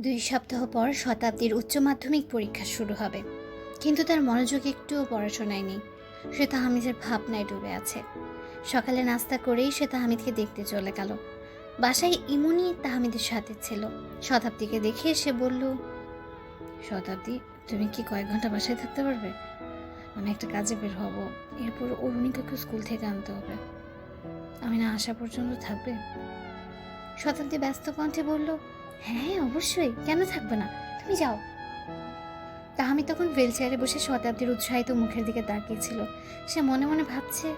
দুই সপ্তাহ পর শতাব্দীর উচ্চ মাধ্যমিক পরীক্ষা শুরু হবে। কিন্তু তার মনোযোগ একটুও পড়াশোনায় নেই। সে তাহামিদের ভাবনায় ডুবে আছে। সকালে নাস্তা করেই সে তাহামিদকে দেখতে চলে গেল। বাসায় ইমুনি তাহামিদের সাথে ছিল। শতাব্দীকে দেখে সে বলল, শতাব্দী, তুমি কি কয়েক ঘণ্টা বাসায় থাকতে পারবে? আমি একটা কাজে বের হব। এরপর অরুণিকাকে স্কুল থেকে আনতে হবে। আমি না আসা পর্যন্ত থাকবে? শতাব্দী ব্যস্ত কণ্ঠে বলল হ্যাঁ অবশ্যই। কেন থাকবে না? তুমি যাও। তা আমি তখন হুইল চেয়ারে বসে শতাব্দীর উৎসাহিত মুখের দিকে তাকিয়েছিল সে মনে মনে ভাবছে,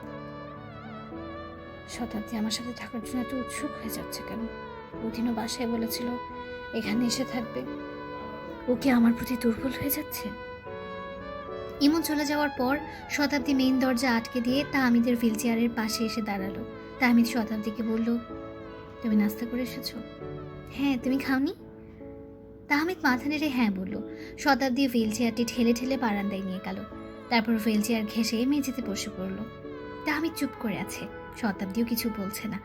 শতাব্দী আমার সাথে থাকার জন্য এত উৎসুক হয়ে যাচ্ছে কেন? ওদিনও বাসায় বলেছিল, এখানে এসে থাকবে। ও কি আমার প্রতি দুর্বল হয়ে যাচ্ছে? ইমন চলে যাওয়ার পর শতাব্দী মেইন দরজা আটকে দিয়ে তাহমিদের হুইল চেয়ারের পাশে এসে দাঁড়াল। তাহমিদ শতাব্দীকে বলল, তুমি নাস্তা করে এসেছ? হ্যাঁ তুমি খাওনি? তাহমিদ মাথা নেড়ে হ্যাঁ বলল। শতাব্দী হুইল চেয়ারটি ঠেলে ঠেলে বারান্দায় নিয়ে গেল। তারপর হুইল চেয়ার ঘেসে মেঝেতে বসে পড়ল। তাহমিদ চুপ করে আছে। শতাব্দীও কিছু বলছে না।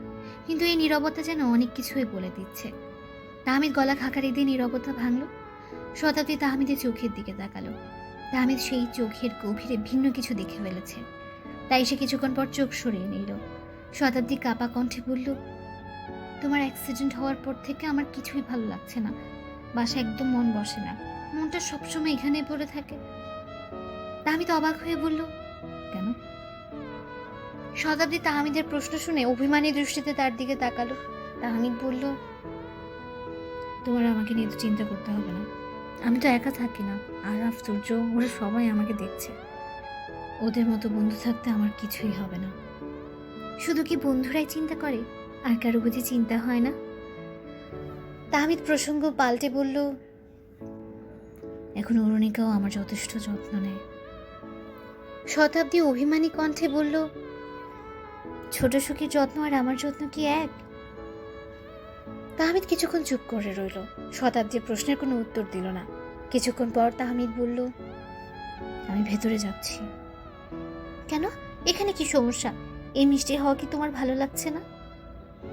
কিন্তু এই নীরবতা যেন অনেক কিছুই বলে দিচ্ছে। তাহমিদ গলা খাকারি দিয়ে নীরবতা ভাঙল। শতাব্দী তাহমিদের চোখের দিকে তাকালো। তাহমিদ সেই চোখের গভীরে ভিন্ন কিছু দেখে ফেলেছে। তাই সে কিছুক্ষণ পর চোখ সরিয়ে নিল। শতাব্দী কাপা কণ্ঠে বলল তোমার অ্যাক্সিডেন্ট হওয়ার পর থেকে আমার কিছুই ভালো লাগছে না। বাসা একদম মন বসে না। মনটা সবসময় এখানেই পড়ে থাকে। তা আমি তো অবাক হয়ে বলল, কেন? শতাব্দী তাহমিদের প্রশ্ন শুনে অভিমানী দৃষ্টিতে তার দিকে তাকালো। তাহমিদ বলল, তোমার আমাকে নিয়ে তো চিন্তা করতে হবে না। আমি তো একা থাকি না। আরাফ সূর্য ওরা সবাই আমাকে দেখছে। ওদের মতো বন্ধু থাকতে আমার কিছুই হবে না। শুধু কি বন্ধুরাই চিন্তা করে? আর কারও বুঝি চিন্তা হয় না? তাহমিদ প্রসঙ্গ পাল্টে বলল, এখন অরুণিকাও আমার যথেষ্ট যত্ন নেয়। শতাব্দী অভিমানী কণ্ঠে বলল, ছোট সুখীর যত্ন আর আমার যত্ন কি এক? তাহমিদ কিছুক্ষণ চুপ করে রইল। শতাব্দী প্রশ্নের কোনো উত্তর দিল না। কিছুক্ষণ পর তাহমিদ বলল, আমি ভেতরে যাচ্ছি। কেন? এখানে কি সমস্যা? এই মিষ্টি হওয়া কি তোমার ভালো লাগছে না?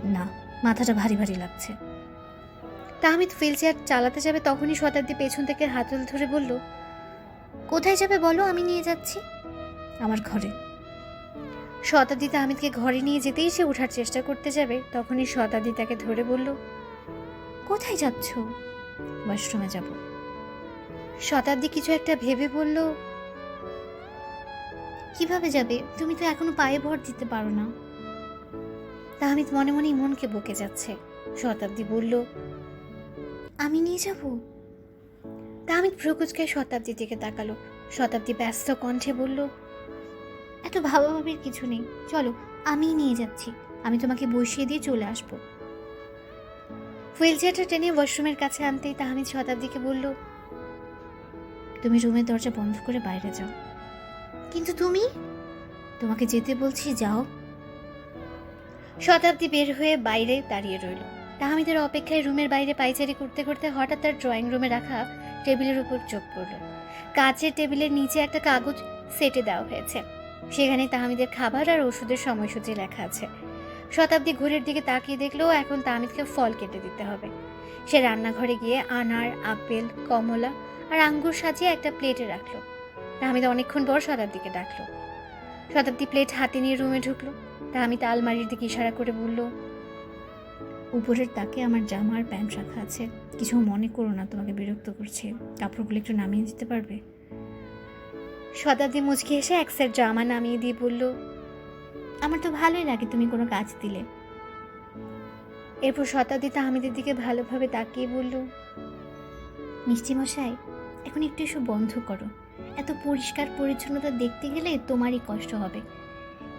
না মাথাটা ভারী ভারী লাগছে। তাহমিদ হুইল চেয়ার চালাতে যাবে তখনই শতাব্দী পেছন থেকে হাতল ধরে বলল কোথায় যাবে বলো আমি নিয়ে যাচ্ছি। আমার ঘরে। শতাব্দী তাহমিদকে ঘরে নিয়ে যেতেই সে ওঠার চেষ্টা করতে যাবে তখনই শতাব্দী তাকে ধরে বলল কোথায় যাচ্ছ? ওয়াশরুমে যাব। শতাব্দী কিছু একটা ভেবে বলল কীভাবে যাবে? তুমি তো এখনও পায়ে ভর দিতে পারো না। তাহমিদ মনে মনেই মনকে বকে যাচ্ছে। শতাব্দী বলল, আমি নিয়ে যাব? তাহমিদ ভ্রকুচকায় শতাব্দীর দিকে তাকালো। শতাব্দী ব্যস্ত কণ্ঠে বলল, এত ভাবাভাবির কিছু নেই। চলো, আমিই নিয়ে যাচ্ছি। আমি তোমাকে বসিয়ে দিয়ে চলে আসব। হুইল চেয়ারটা টেনে ওয়াশরুমের কাছে আনতেই তাহমিদ শতাব্দীকে বলল, তুমি রুমের দরজা বন্ধ করে বাইরে যাও। কিন্তু তুমি? তোমাকে যেতে বলছি, যাও। শতাব্দী বের হয়ে বাইরে দাঁড়িয়ে রইল। তাহমিদের অপেক্ষায় রুমের বাইরে পাইচারি করতে করতে হঠাৎ তার ড্রয়িং রুমে রাখা টেবিলের উপর চোখ পড়ল। কাচের টেবিলের নিচে একটা কাগজ সেটে দেওয়া হয়েছে। সেখানে তাহমিদের খাবার আর ওষুধের সময়সূচি লেখা আছে। শতাব্দী ঘড়ির দিকে তাকিয়ে দেখল এখন তাহমিদকে ফল কেটে দিতে হবে। সে রান্নাঘরে গিয়ে আনার, আপেল, কমলা আর আঙ্গুর সাজিয়ে একটা প্লেটে রাখল। তাহমিদ অনেকক্ষণ পর শতাব্দীকে ডাকলো। শতাব্দী প্লেট হাতে নিয়ে রুমে ঢুকলো। তাহমিদ আলমারির দিকে ইশারা করে বলল, উপরের তাকে আমার জামা আর প্যান্ট রাখা আছে। কিছু মনে করো না, তোমাকে বিরক্ত করছে। কাপড়গুলো একটু নামিয়ে দিতে পারবে? শতাব্দী মুচকি এসে এক সেট জামা নামিয়ে দিয়ে বলল, আমার তো ভালোই লাগে তুমি কোনো কাজ দিলে। এরপর শতাব্দী তাহমিদের দিকে ভালোভাবে তাকিয়ে বলল, মিষ্টি মশাই, এখন একটু এসব বন্ধ করো। এত পরিষ্কার পরিচ্ছন্নতা দেখতে গেলে তোমারই কষ্ট হবে।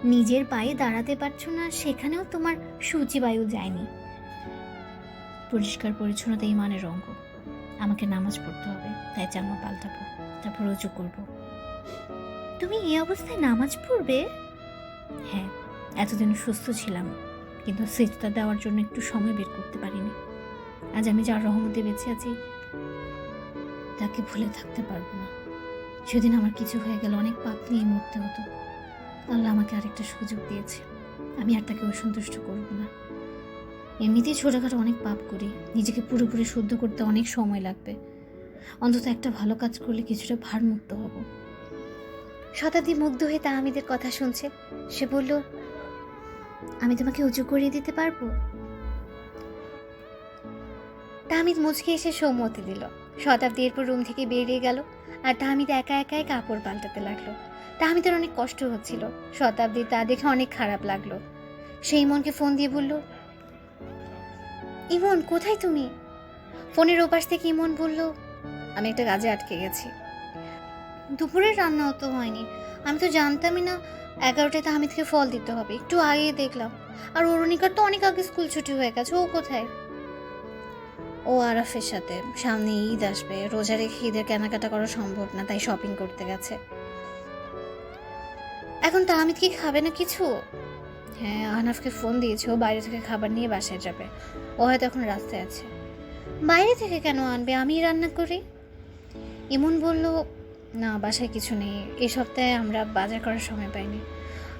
নিজের পায়ে দাঁড়াতে পারছ না, সেখানেও তোমার সূচিবায়ু যায়নি। পরিষ্কার পরিচ্ছন্নতা ইমানের অঙ্গ। আমাকে নামাজ পড়তে হবে, তাই জামা পাল্টাবো, তারপর রুজু করব। তুমি এই অবস্থায় নামাজ পড়বে? হ্যাঁ এতদিন সুস্থ ছিলাম, কিন্তু সেজদা দেওয়ার জন্য একটু সময় বের করতে পারিনি। আজ আমি যার রহমতে বেঁচে আছি, তাকে ভুলে থাকতে পারব না। সেদিন আমার কিছু হয়ে গেল, অনেক পাপ নিয়ে মরতে হতো। আল্লাহ আমাকে আরেকটা সুযোগ দিয়েছে। আমি আর তাকে অসন্তুষ্ট করব না। এমনিতেই ছোটোখাটো অনেক পাপ করি। নিজেকে পুরোপুরি শুদ্ধ করতে অনেক সময় লাগবে। অন্তত একটা ভালো কাজ করলে কিছুটা ভারমুক্ত হব। শতাব্দী মুগ্ধ হয়ে তাহামিদের কথা শুনছে। সে বলল, আমি তোমাকে উঁচু করিয়ে দিতে পারব? তাহমিদ মুচকে এসে সম্মতি দিল। শতাব্দী এরপর রুম থেকে বেরিয়ে গেল। আর তাহমিদ একা একাই কাপড় পাল্টাতে লাগল। তাহমিদের অনেক কষ্ট হচ্ছিল। শতাব্দীর তা দেখে অনেক খারাপ লাগল। সে ইমনকে ফোন দিয়ে বলল, ইমন, কোথায় তুমি? ফোনের ওপাশ থেকে ইমন বলল, আমি একটা কাজে আটকে গেছি। দুপুরের রান্নাও তো হয়নি। আমি তো জানতামই না, এগারোটায় তাহমিদকে ফল দিতে হবে। একটু আগে দেখলাম। আর অরুণিকার তো অনেক আগে স্কুল ছুটি হয়ে গেছে, ও কোথায়? ও আরাফের সাথে। সামনে ঈদ আসবে। রোজা রেখে ঈদের কেনাকাটা করা সম্ভব না, তাই শপিং করতে গেছে। এখন তাহমিদ কি খাবে না কিছু? হ্যাঁ আহনাফকে ফোন দিয়েছে, ও বাইরে থেকে খাবার নিয়ে বাসায় যাবে। ও হয়তো এখন রাস্তায় আছে। বাইরে থেকে কেন আনবে? আমি রান্না করি। ইমন বলল, না, বাসায় কিছু নেই। এই সপ্তাহে আমরা বাজার করার সময় পাইনি।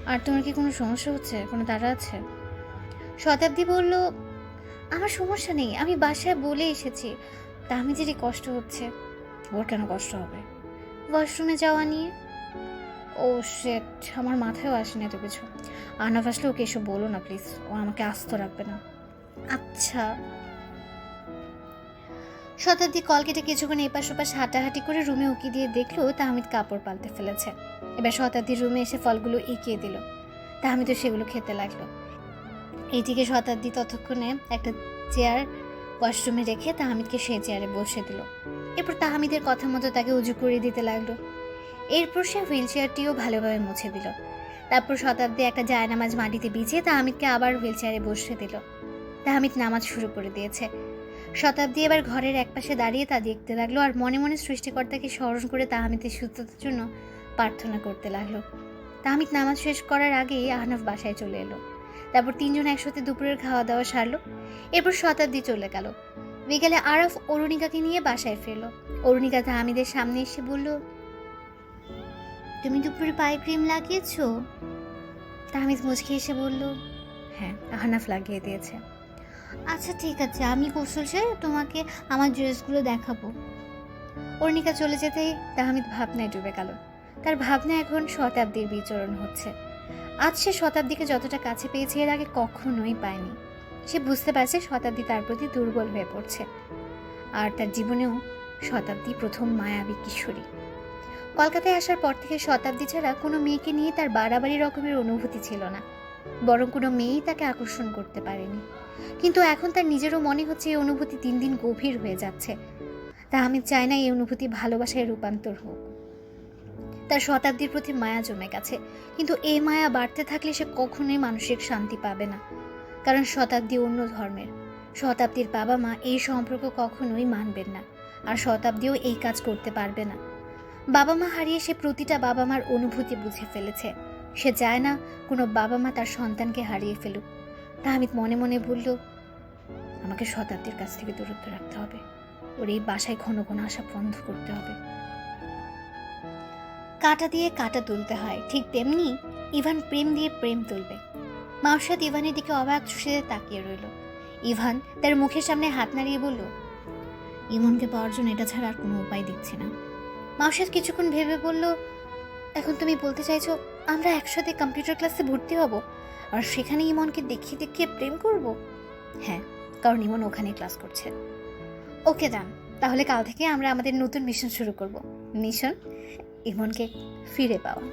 আর তোমার কি কোনো সমস্যা হচ্ছে? কোনো তাড়া আছে? শতাব্দী বলল, আমার সমস্যা নেই। আমি বাসায় বলে এসেছি। তাহমিদেরই কষ্ট হচ্ছে। ওর কেন কষ্ট হবে? ওয়াশরুমে যাওয়া নিয়ে ও শেট আমার মাথায়ও আসেনি এত কিছু। আনাফ আসলে ওকে এসব বলো না প্লিজ ও আমাকে আস্ত রাখবে না। আচ্ছা। শতাব্দী কল কেটে কিছুক্ষণ এপাশ ওপাশ হাঁটাহাঁটি করে রুমে উকি দিয়ে দেখল তাহমিদ কাপড় পাল্টে ফেলেছে। এবার শতাব্দীর রুমে এসে ফলগুলো এঁকিয়ে দিল। তাহমিদও সেগুলো খেতে লাগল। এইদিকে শতাব্দী ততক্ষণে একটা চেয়ার ওয়াশরুমে রেখে তাহমিদকে সেই চেয়ারে বসে দিল। এরপর তাহমিদের কথা মতো তাকে উজু করে দিতে লাগল। এরপর সে হুইল চেয়ারটিও ভালোভাবে মুছে দিল। তারপর শতাব্দী একটা জায়নামাজ মাটিতে বিছিয়ে তাহমিদকে আবার হুইল চেয়ারে বসে দিল। তাহমিদ নামাজ শুরু করে দিয়েছে। শতাব্দী এবার ঘরের একপাশে দাঁড়িয়ে তা দেখতে লাগল আর মনে মনে সৃষ্টিকর্তাকে স্মরণ করে তাহমিদের সুস্থতার জন্য প্রার্থনা করতে লাগল। তাহমিদ নামাজ শেষ করার আগেই আহনাফ বাসায় চলে এলো। তারপর তিনজন একসাথে দুপুরের খাওয়া দাওয়া সারলো। এরপর শতাব্দী চলে গেল। বিকেলে আরফ অরুণিকাকে নিয়ে বাসায় ফিরলো। অরুণিকা তাহমিদের সামনে এসে বলল তুমি দুপুরে পায়ে ক্রিম লাগিয়েছো? তাহমিদ মুচকে এসে বলল হ্যাঁ আহনাফ লাগিয়ে দিয়েছে। আচ্ছা ঠিক আছে আমি কৌশল সেরে তোমাকে আমার ড্রেসগুলো দেখাবো। অর্ণিকা চলে যেতেই তাহমিদ ভাবনায় ডুবে গেল। তার ভাবনা এখন শতাব্দীর বিচরণ হচ্ছে। আজ সে শতাব্দীকে যতটা কাছে পেয়েছে এর আগে কখনোই পায়নি। সে বুঝতে পারছে শতাব্দী তার প্রতি দুর্বল হয়ে পড়ছে। আর তার জীবনেও শতাব্দী প্রথম মায়াবী কিশোরী। কলকাতায় আসার পর থেকে শতাব্দী ছাড়া কোনো মেয়েকে নিয়ে তার বাড়াবাড়ি রকমের অনুভূতি ছিল না। বরং কোনো মেয়েই তাকে আকর্ষণ করতে পারেনি। কিন্তু এখন তার নিজেরও মনে হচ্ছে এই অনুভূতি দিন দিন গভীর হয়ে যাচ্ছে। তা আমি চাই না এই অনুভূতি ভালোবাসায় রূপান্তর হোক। তার শতাব্দীর প্রতি মায়া জমে গেছে। কিন্তু এই মায়া বাড়তে থাকলে সে কখনোই মানসিক শান্তি পাবে না। কারণ শতাব্দী অন্য ধর্মের। শতাব্দীর বাবা মা এই সম্পর্ক কখনোই মানবেন না। আর শতাব্দীও এই কাজ করতে পারবে না। বাবা মা হারিয়ে সে প্রতিটা বাবা মার অনুভূতি বুঝে ফেলেছে। সে চায় না কোনো বাবা মা তার সন্তানকে হারিয়ে ফেলুক। তাহমিদ মনে মনে বলল, আমাকে শতাব্দীর কাছ থেকে দূরত্ব রাখতে হবে। ওর এই বাসায় ঘন ঘন আসা বন্ধ করতে হবে। কাটা দিয়ে কাটা তুলতে হয়, ঠিক তেমনি ইভান প্রেম দিয়ে প্রেম তুলবে। মার্শাদ ইভানের দিকে অবাক দৃষ্টিতে তাকিয়ে রইল। ইভান তার মুখের সামনে হাত নাড়িয়ে বলল, ইমনকে পাওয়ার জন্য এটা ছাড়া আর কোনো উপায় দেখছি না। মার্শাদ কিছুক্ষণ ভেবে বলল, এখন তুমি বলতে চাইছো, আমরা একসাথে কম্পিউটার ক্লাসে ভর্তি হব আর সেখানে ইমনকে দেখিয়ে দেখিয়ে প্রেম করব? হ্যাঁ কারণ ইমন ওখানে ক্লাস করছে। ওকে দান তাহলে কাল থেকে আমরা আমাদের নতুন মিশন শুরু করব। মিশন ইমনকে ফিরে পাওয়া।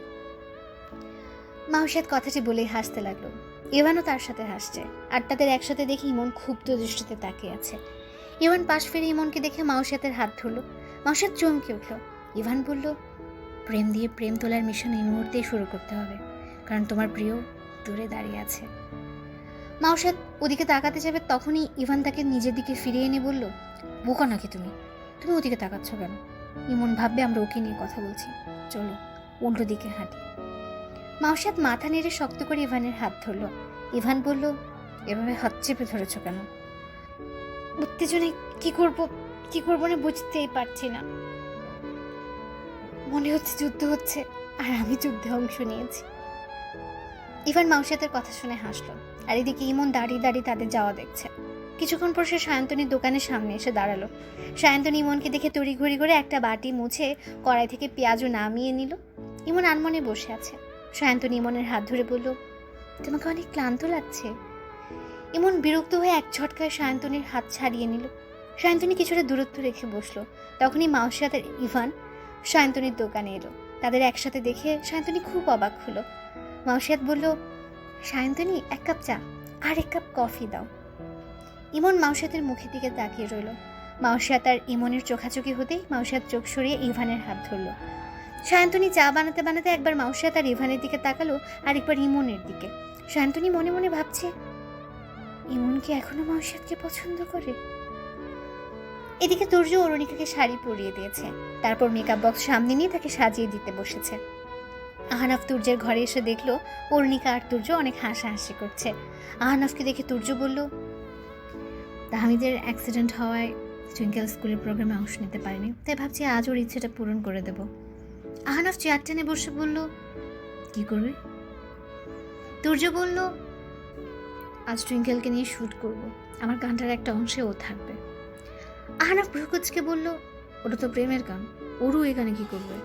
মাউসাদ কথাটি বলেই হাসতে লাগল। ইভানও তার সাথে হাসছে আর তাদের একসাথে দেখে ইমন ক্ষুব্ধ দৃষ্টিতে তাকিয়ে আছে। ইভান পাশ ফিরে ইমনকে দেখে মাউসাতের হাত ধরলো। মাউসাদ চমকে উঠল। ইভান বলল, প্রেম দিয়ে প্রেম তোলার মিশন এই মুহূর্তেই শুরু করতে হবে, কারণ তোমার প্রিয় দূরে দাঁড়িয়ে আছে। মাউসাদ ওদিকে তাকাতে যাবে, তখনই ইভান তাকে নিজের দিকে ফিরিয়ে এনে বলল, বোকা নাকি তুমি? তুমি ওদিকে তাকাচ্ছ কেন? ইমন ভাববে আমরা ওকে নিয়ে কথা বলছি। চলো, উল্টো দিকে হাঁটি। মাউসাদ মাথা নেড়ে শক্ত করে ইভানের হাত ধরলো। ইভান বলল, এভাবে হাত চেপে ধরেছ কেন? উত্তেজনে কি করব, কি করব না বুঝতেই পারছি না। মনে হচ্ছে যুদ্ধ হচ্ছে, আর আমি যুদ্ধে অংশ নিয়েছি। ইভান মাউসাদের কথা শুনে হাসলো, আর এদিকে ইমন দাঁড়িয়ে দাঁড়িয়ে তাদের যাওয়া দেখছে। কিছুক্ষণ পর সে সায়ন্তনীর দোকানের সামনে এসে দাঁড়াল। সায়ন্তনী ইমনকে দেখে তড়িঘড়ি করে একটা বাটি মুছে কড়াই থেকে পেঁয়াজও নামিয়ে নিল। ইমন আনমনে বসে আছে। সায়ন্তনী ইমনের হাত ধরে বলল, তোমাকে অনেক ক্লান্ত লাগছে? ইমন বিরক্ত হয়ে এক ঝটকায় সায়ন্তনীর হাত ছাড়িয়ে নিল। সায়ন্তনী কিছুটা দূরত্ব রেখে বসল। তখনই মাউসিয়াতের ইভান সায়ন্তনীর দোকানে এলো। তাদের একসাথে দেখে সায়ন্তনী খুব অবাক হলো। মাউসিয়াত বলল, সায়ন্তনী, এক কাপ চা আর এক কাপ কফি দাও। ইমন মাউসিয়াতের মুখের দিকে তাকিয়ে রইল। মাউসিয়াত আর ইমনের চোখাচোখি হতেই মাউসিয়াত চোখ সরিয়ে ইভানের হাত ধরলো। সায়ন্তনী চা বানাতে বানাতে একবার মাউসিয়াত আর ইভানের দিকে তাকালো আর একবার ইমনের দিকে। সায়ন্তনী মনে মনে ভাবছে, ইমন কি এখনও মাউসিয়াতকে পছন্দ করে? এদিকে তুর্য অরুণিকাকে শাড়ি পরিয়ে দিয়েছে। তারপর মেকআপ বক্স সামনে নিয়ে তাকে সাজিয়ে দিতে বসেছে। আহানাফ তুর্যের ঘরে এসে দেখল অরুণিকা আর তুর্য অনেক হাসাহাসি করছে। আহানাফকে দেখে তুর্য বলল তাহমিদের অ্যাক্সিডেন্ট হওয়ায় টুইঙ্কেল স্কুলের প্রোগ্রামে অংশ নিতে পারেনি, তাই ভাবছি আজ ওর ইচ্ছেটা পূরণ করে দেব। আহানাফ চেয়ার টেনে বসে বলল, কি করবে? তুর্য বলল, আজ টুইঙ্কেলকে নিয়ে শ্যুট করব। আমার গানটার একটা অংশে ও থাকবে। আহানাফ ভ্রুকুচকে বলল, ওটা তো প্রেমের গান, ওরও এই গানে কি করবে?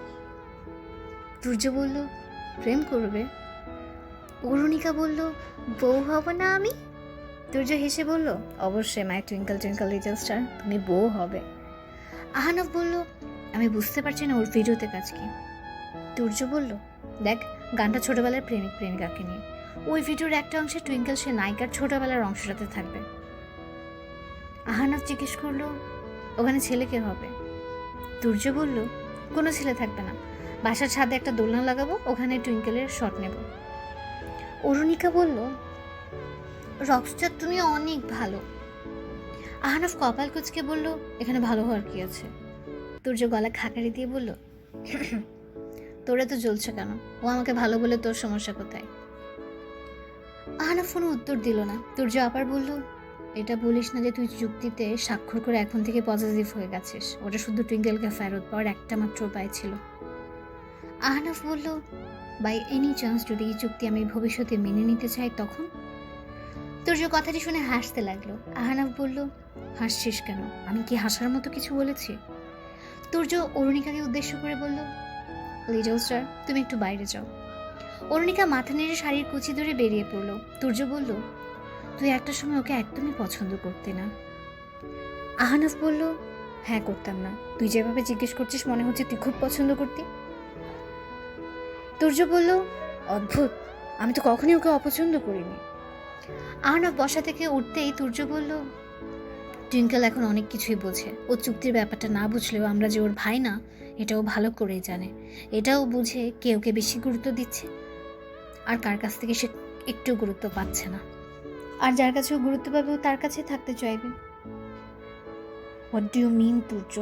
সূর্য বলল, প্রেম করবে? অরুণিকা বলল, বউ হব না আমি? সূর্য হেসে বলল, অবশ্যই my twinkle twinkle little star তুমি বউ হবে। আহানব বলল, আমি বুঝতে পারছি না ওর ভিডিওতে কাজ কি। সূর্য বলল, দেখ, গানটা ছোটবেলার প্রেমিক, প্রেমিকাকে নিয়ে। ওই ভিডিওর একটা অংশে টুইঙ্কল সে নায়িকার ছোটবেলার অংশটাতে থাকবে। আহানব জিজ্ঞেস করল ওখানে ছেলে কে হবে? সূর্য বলল, কোনো ছেলে থাকবে না। বাসার ছাদে একটা দোলনা লাগাবো, ওখানে টুইঙ্কেলের শট নেব। অরুণিকা বলল রকস্টার তুমি অনেক ভালো। আহানফ কপাল কুচকে বলল, এখানে ভালো হওয়ার কি আছে? তোর যে গলা খাকারি দিয়ে বলল, তোরা তো জ্বলছে কেন? ও আমাকে ভালো বলে তোর সমস্যা কোথায়? আহানফ কোনো উত্তর দিল না। তুর্য আবার বলল এটা বলিস না যে তুই চুক্তিতে স্বাক্ষর করে এখন থেকে পজিটিভ হয়ে গেছিস। ওটা শুধু টুইঙ্কেলকে ফেরত পাওয়ার একটা মাত্র উপায় ছিল। আহনাফ বলল বাই এনি চান্স যদি এই চুক্তি আমি ভবিষ্যতে মেনে নিতে চাই তখন? তুর্য কথাটি শুনে হাসতে লাগল। আহনাফ বলল, হাসছিস কেন? আমি কি হাসার মতো কিছু বলেছি? তুর্য অরুণিকাকে উদ্দেশ্য করে বলল লিটল স্টার তুমি একটু বাইরে যাও। অরুণিকা মাথা নেড়ে শাড়ির কুচি ধরে বেরিয়ে পড়ল। তুর্য বলল তুই একটা সময় ওকে একদমই পছন্দ করতে না। আহানাফ বলল হ্যাঁ করতাম না। তুই যেভাবে জিজ্ঞেস করছিস, মনে হচ্ছে তুই খুব পছন্দ করতি। তুর্য বলল, অদ্ভুত। আমি তো কখনই ওকে অপছন্দ করিনি। আহনাফ বসা থেকে উঠতেই তুর্য বলল, টুইঙ্কেল এখন অনেক কিছুই বোঝে। ও চুক্তির ব্যাপারটা না বুঝলেও আমরা যে ওর ভাই না এটাও ভালো করেই জানে। এটাও বুঝে কে ওকে বেশি গুরুত্ব দিচ্ছে। আর কার কাছ থেকে সে একটু গুরুত্ব পাচ্ছে না। আর যার কাছে গুরুত্ব পাবে, ও তার কাছে থাকতে চাইবে। What do you mean Turjo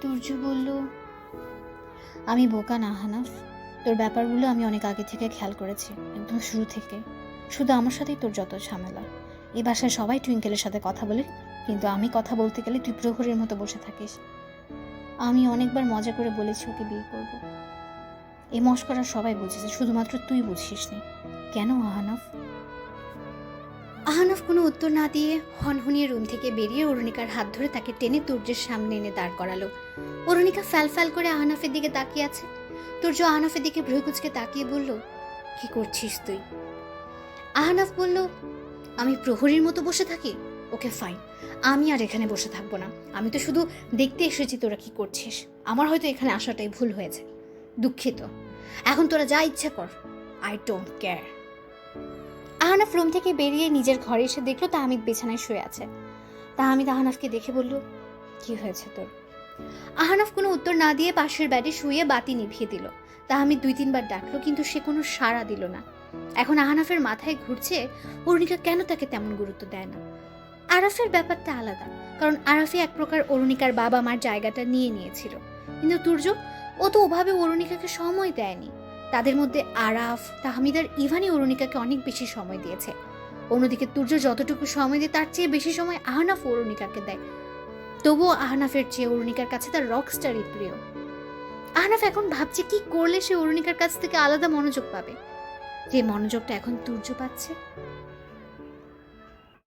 Turjo বলল, আমি বোকা না, হানাফ। তোর ব্যাপারগুলো আমি অনেক আগে থেকে খেয়াল করেছি, একদম শুরু থেকে। শুধু আমার সাথেই তোর যত ঝামেলা। এই বাসায় সবাই টুইঙ্কেলের সাথে কথা বলে, কিন্তু আমি কথা বলতে গেলে তুই প্রহরের মতো বসে থাকিস। আমি অনেকবার মজা করে বলেছি ওকে বিয়ে করব। এই মস্করা সবাই বুঝেছে, শুধুমাত্র তুই বুঝিস নি কেন আহানফ আহানফ কোনো উত্তর না দিয়ে হনহনিয়ে রুম থেকে বেরিয়ে অরুণিকার হাত ধরে তাকে টেনে তুর্যের সামনে এনে দাঁড় করালো। অরুণিকা ফ্যাল ফ্যাল করে আহনাফের দিকে তাকিয়ে আছে। তুর্য আহনাফের দিকে ভ্রুকুচকে তাকিয়ে বলল, কি করছিস তুই? আহনাফ বলল, আমি প্রহরীর মতো বসে থাকি? ওকে ফাইন আমি আর এখানে বসে থাকব না। আমি তো শুধু দেখতে এসেছি তোরা কি করছিস। আমার হয়তো এখানে আসাটাই ভুল হয়েছে। দুঃখিত। এখন তোরা যা ইচ্ছা কর। I don't care Ahnaf room থেকে বেরিয়ে নিজের ঘরে এসে দেখল তাহমিদ বিছানায় শুয়ে আছে। তাহমিদ আহনাফকে দেখে বলল, কি হয়েছে তোর? আহনাফ কোনো উত্তর না দিয়ে পাশের ব্যাডে শুয়ে বাতি নিভিয়ে দিল। তাহমিদ দুই তিনবার ডাকলো, কিন্তু সে কোনো সাড়া দিল না। এখন আহানাফের মাথায় ঘুরছে, অরুণিকা কেন তাকে তেমন গুরুত্ব দেয় না? আরাফের ব্যাপারটা আলাদা, কারণ আরাফে এক প্রকার অরুণিকার বাবা মার জায়গাটা নিয়ে নিয়েছিল। কিন্তু তুর্য, ও তো ওভাবে অরুণিকাকে সময় দেয়নি। তাদের মধ্যে আরাফ, তাহমিদার, ইভানি অরুণিকাকে অনেক বেশি সময় দিয়েছে। অন্যদিকে তুর্য যতটুকু সময় দেয়, তার চেয়ে বেশি সময় আহনাফ অরুণিকাকে দেয়। তবুও আহনাফের চেয়ে অরুণিকার কাছে তার রক রকস্টারই প্রিয়। আহনাফ এখন ভাবছে কি করলে সে অরুণিকার কাছ থেকে আলাদা মনোযোগ পাবে? যে মনোযোগটা এখন তুর্য পাচ্ছে